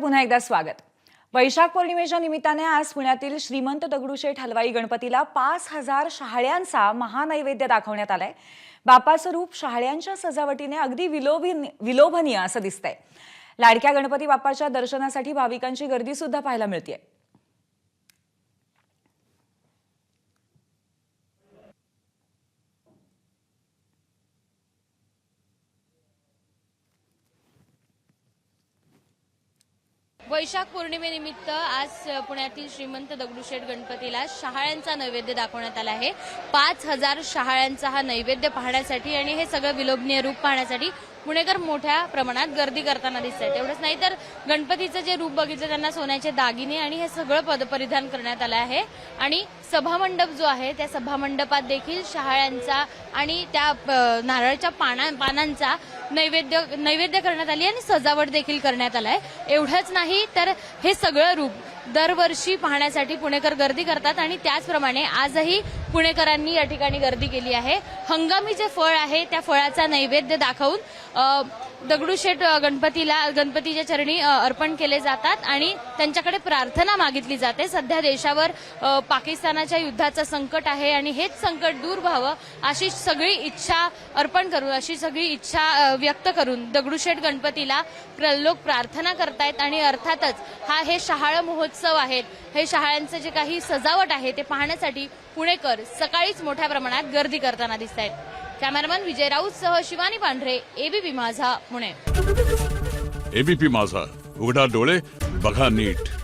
पुन्हा एकदा स्वागत. वैशाख पौर्णिमेच्या निमित्ताने आज पुण्यातील श्रीमंत दगडूशेठ हलवाई गणपतीला पाच हजार शहाळ्यांचा महानैवेद्य दाखवण्यात आलाय. बापाचं रूप शहाळ्यांच्या सजावटीने अगदी विलोभिन विलोभनीय असं दिसतंय. लाडक्या गणपती बाप्पाच्या दर्शनासाठी भाविकांची गर्दी सुद्धा पाहायला मिळतेय. वैशाख पौर्णिमेनिमित्त आज पुण्यातील श्रीमंत दगडूशेठ गणपतीला शहाळ्यांचा नैवेद्य दाखवण्यात आला आहे. पाच हजार शहाळ्यांचा हा नैवेद्य पाहण्यासाठी आणि हे सगळं विलोभनीय रूप पाहण्यासाठी पुणेकर मोठ्या प्रमाणात गर्दी करताना दिसत आहेत एवढंच नाही तर गणपतीचं जे रूप बघितलं त्यांना सोन्याचे दागिने आणि हे सगळं पद परिधान करण्यात आलं आहे. आणि सभामंडप जो आहे त्या सभामंडपात देखील शहाळ्यांचा आणि त्या नारळच्या नारळाच्या पाना पानांचा नैवेद्य नैवेद्य करण्यात आली आणि सजावट देखील करण्यात आलाय. एवढंच नाही तर हे सगळं रूप दरवर्षी पाहण्यासाठी पुणेकर गर्दी करतात आणि त्याचप्रमाणे आजही पुणेकरांनी या ठिकाणी गर्दी केली आहे. हंगामी जे फळ आहे त्या फळाचा नैवेद्य दाखवून दगडूशेठ गणपतीला गणपतीच्या चरणी अर्पण केले जातात आणि त्यांच्याकडे प्रार्थना मागितली जाते. सध्या देशावर पाकिस्तानाच्या युद्धाचं संकट आहे आणि हेच संकट दूर व्हावं अशी सगळी इच्छा अर्पण करून अशी सगळी इच्छा व्यक्त करून दगडूशेठ गणपतीला लोक प्रार्थना करतायत आणि अर्थातच हा हे शहाळ महोत्सव आहेत. हे शहाळ्यांचं जे काही सजावट आहे ते पाहण्यासाठी पुणेकर सकाळीच मोठ्या प्रमाणात गर्दी करताना दिसत आहेत कॅमेरामॅन विजय राऊत सह शिवानी पांढरे एबीपी माझा पुणे. एबीपी माझा. उघडा डोळे बघा नीट.